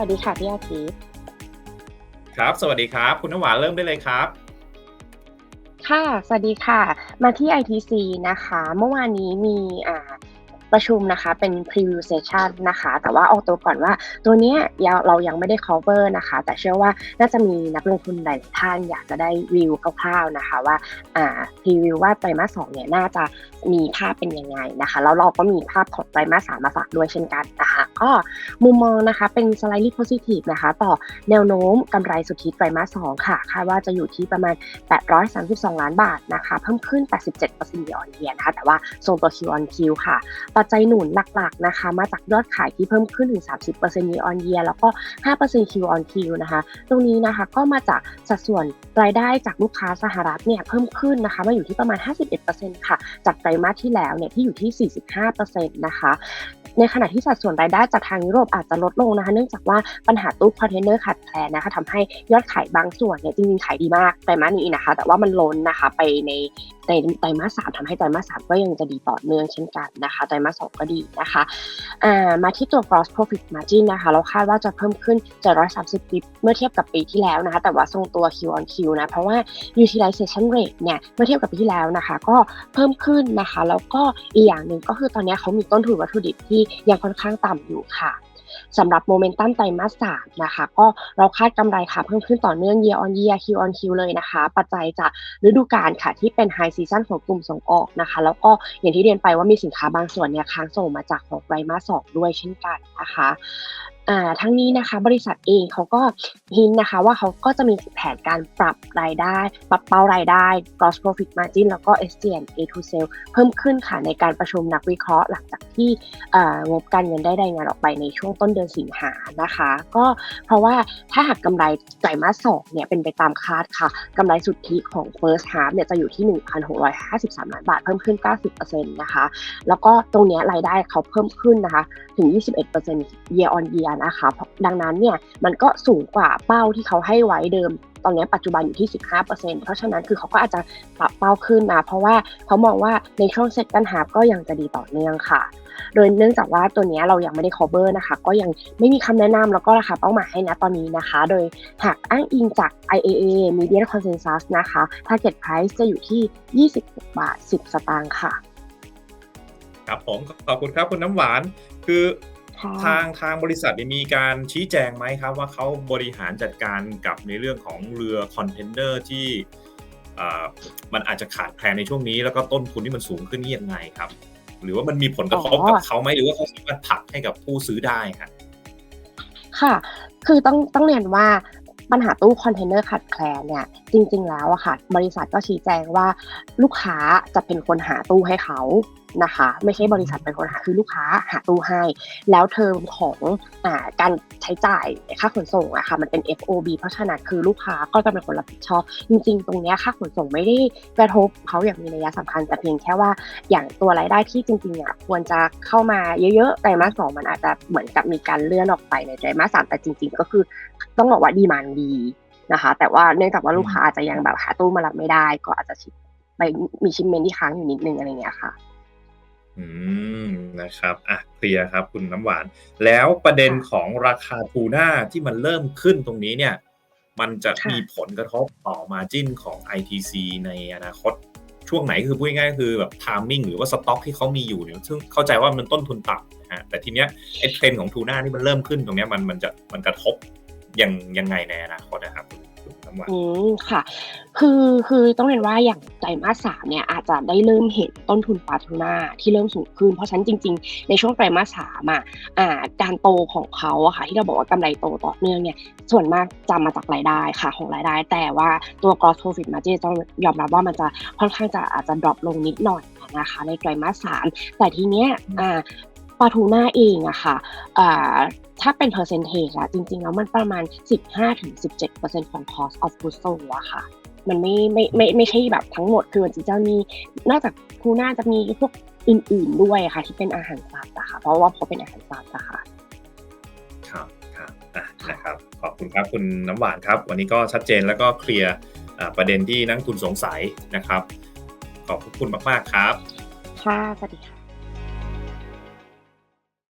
วัสดีค่ะพี่อาทิตย์ครับ สวัสดีครับ คุณน้ำหวานเริ่มได้เลยครับ ค่ะ สวัสดีค่ะ มาที่ ITC นะคะ เมื่อวานนี้มีอ่าประชุมนะคะเป็น preview session นะคะ แต่ว่าเอาตัวก่อนว่าตัวเนี้ยยังเรายังไม่ได้ cover นะคะ แต่เชื่อว่าน่าจะมีนักลงทุนหลายๆท่านอยากจะได้วิวคร่าวๆนะคะว่าอ่า preview ว่าไตรมาสสองเนี่ยน่าจะมีภาพเป็นยังไงนะคะ แล้วเราก็มีภาพของไตรมาสสามมาฝากด้วยเช่นกันนะคะ ก็มุมมองนะคะเป็น slightly positive นะคะต่อแนวโน้มกำไรสุทธิไตรมาสสองค่ะคาดว่าจะอยู่ที่ประมาณ 832 ล้านบาทนะคะเพิ่มขึ้น 87% year on year นะคะแต่ว่าทรงตัว Q on Q ค่ะปัจจัยหนุนหลักๆนะคะมาจากยอดขายที่เพิ่มขึ้นถึง 30% year on year แล้วก็ 5% Q on Q นะคะตรงนี้นะคะก็มาจากสัดส่วนรายได้จากลูกค้าสหรัฐเนี่ยเพิ่มขึ้นนะคะมาอยู่ที่ประมาณ 51%ค่ะจากไตรมาสที่แล้วเนี่ยที่อยู่ที่ 45%นะคะในขณะที่สัดส่วนรายได้จากทางยุโรปอาจจะลดลงนะคะ เนื่องจากว่าปัญหาตู้คอนเทนเนอร์ขาดแคลนนะคะทำให้ยอดขายบางส่วนเนี่ยจริงๆขายดีมากไตรมาสนี้นะคะ แต่ว่ามันล้นนะคะไปในในไตรมาสสามทำให้ไตรมาสสามก็ยังจะดีต่อเนื่องเช่นกันนะคะไตรมาสสองก็ดีนะคะมาที่ตัว gross profit margin นะคะเราคาดว่าจะเพิ่มขึ้น730บิปเมื่อเทียบกับปีที่แล้วนะคะ แต่ว่าทรงตัว Q on Q นะเพราะว่า utilization rate เนี่ยเมื่อเทียบกับปีที่แล้วนะคะ ก็เพิ่มขึ้นนะคะ แล้วก็อีกอย่างหนึ่งก็คือตอนนี้เขามีต้นทุนวัตถุดิบที่ยังค่อนข้างต่ำอยู่ค่ะสำหรับโมเมนตัมไตรมาสสามนะคะ ก็เราคาดกำไรค่ะเพิ่มขึ้นต่อเนื่อง year on year Q on Q เลยนะคะ ปัจจัยจากฤดูกาลค่ะที่เป็น high season ของกลุ่มส่งออกนะคะ แล้วก็อย่างที่เรียนไปว่ามีสินค้าบางส่วนเนี่ยค้างส่งมาจากของไตรมาสสองด้วยเช่นกันนะคะ อ่าทั้งนี้นะคะบริษัทเองเขาก็หินนะคะว่าเขาก็จะมีแผนการปรับรายได้ ปรับเป้ารายได้ gross profit margin แล้วก็ SG&A to sale เพิ่มขึ้นค่ะในการประชุมนักวิเคราะห์หลังจากที่งบการเงินได้รายงานออกไปในช่วงต้นเดือนสิงหานะคะ ก็เพราะว่าถ้าหากกำไรไตรมาสสองเนี่ยเป็นไปตามคาดค่ะกำไรสุทธิของ first half เนี่ยจะอยู่ที่ 1,653 ล้านบาทเพิ่มขึ้น 90%นะคะ แล้วก็ตรงนี้รายได้เขาเพิ่มขึ้นนะคะถึง 21% year on year นะคะ ดังนั้นเนี่ยมันก็สูงกว่าเป้าที่เขาให้ไว้เดิม ตอนนี้ปัจจุบันอยู่ที่ 15%เพราะฉะนั้นคือเขาก็อาจจะปรับเป้าขึ้นนะ เพราะว่าเขามองว่าในช่วงเซตกันหาก็ยังจะดีต่อเนื่องค่ะ โดยเนื่องจากว่าตัวเนี้ยเรายังไม่ได้ cover นะคะ ก็ยังไม่มีคำแนะนำแล้วก็ราคาเป้าหมายให้นะตอนนี้นะคะ โดยหากอ้างอิงจาก IAA Median Consensus นะคะ Target Price จะอยู่ที่ 26 บาท 10 สตางค์ค่ะ ครับผมขอบคุณครับคุณน้ำหวานคือ ทางทางบริษัทเนี่ยมีการชี้แจงไหมครับ ว่าเขาบริหารจัดการกับในเรื่องของเรือคอนเทนเนอร์ที่อ่ามันอาจจะขาดแคลนในช่วงนี้ แล้วก็ต้นทุนที่มันสูงขึ้นนี่ยังไงครับ หรือว่ามันมีผลกระทบอ๋อกับเขาไหมหรือว่าเขาสามารถผลักให้กับผู้ซื้อได้ครับค่ะ คือต้องต้องเรียนว่าปัญหาตู้คอนเทนเนอร์ขาดแคลนเนี่ยจริง ๆ แล้วอะค่ะ บริษัทก็ชี้แจงว่าลูกค้าจะเป็นคนหาตู้ให้เขานะคะ ไม่ใช่บริษัทเป็นคนหาคือลูกค้าหาตู้ให้ แล้วเทอมของอการใช้จ่ายค่าขนส่งอะค่ะมันเป็น FOB เพราะฉะนั้นคือลูกค้าก็จะเป็นคนรับผิดชอบ จริง ๆ ตรงเนี้ยค่าขนส่งไม่ได้กระทบเขาอย่างมีนัยสำคัญแต่เพียงแค่ว่าอย่างตัวรายได้ที่จริงๆอะควรจะเข้ามาเยอะๆไตรมาสสองมันอาจจะเหมือนกับมีการเลื่อนออกไปในไตรมาสสามแต่จริง ๆ ก็คือต้องบอกว่าดีมานดีนะคะ แต่ว่าเนื่องจากว่าลูกค้าอาจจะยังแบบหาตู้มารับไม่ได้ ก็อาจจะไปมีชิปเมนที่ค้างอยู่นิดนึงอะไรเงี้ยค่ะ อืมนะครับอะเคลียร์ครับคุณน้ำหวาน แล้วประเด็นของราคาทูน่าที่มันเริ่มขึ้นตรงนี้เนี่ย มันจะค่ะมีผลกระทบต่อมาจิ้นของ ITC ในอนาคตช่วงไหนคือพูดง่ายๆคือแบบทามมิ่งหรือว่าสต็อกที่เขามีอยู่เนี่ยซึ่งเข้าใจว่ามันต้นทุนต่ำนะฮะแต่ทีเนี้ยไอ้เทรนด์ของทูน่าที่มันเริ่มขึ้นตรงเนี้ยมันมันจะมันกระทบยังยังไงในอนาคตนะครับคุณคุณ น้ำหวานอืมค่ะ คือคือต้องเรียนว่าอย่างไตรมาสสามเนี่ยอาจจะได้เริ่มเห็นต้นทุนปลาทูน่าที่เริ่มสูงขึ้น เพราะฉะนั้นจริง ๆ ในช่วงไตรมาสสามอะอ่าการโตของเขาอะค่ะที่เราบอกว่ากำไรโตต่อเนื่องเนี่ยส่วนมากจะมาจากรายได้ค่ะของรายได้ แต่ว่าตัว gross profit margin ต้องยอมรับว่ามันจะค่อนข้างจะอาจจะ drop ลงนิดหน่อยนะคะในไตรมาสสามแต่ทีเนี้ยอ่า ปลาทูน่าเองอะค่ะอ่าถ้าเป็น percentage อะจริง ๆ แล้วมันประมาณ 15-17%ของ cost of goods sold อะค่ะ มันไม่ไม่ไม่ไม่ใช่แบบทั้งหมด คือมันจะมีนอกจากทูน่าจะมีพวกอื่น ๆด้วยค่ะ ที่เป็นอาหารสัตว์อะค่ะ เพราะว่าเขาเป็นอาหารสัตว์อะค่ะ ครับครับอะนะครับขอบคุณครับคุณน้ำหวานครับ วันนี้ก็ชัดเจนแล้วก็เคลียร์อ่าประเด็นที่นักลงทุนสงสัยนะครับ ขอบคุณมาก ๆ ครับ ค่ะ สวัสดีค่ะ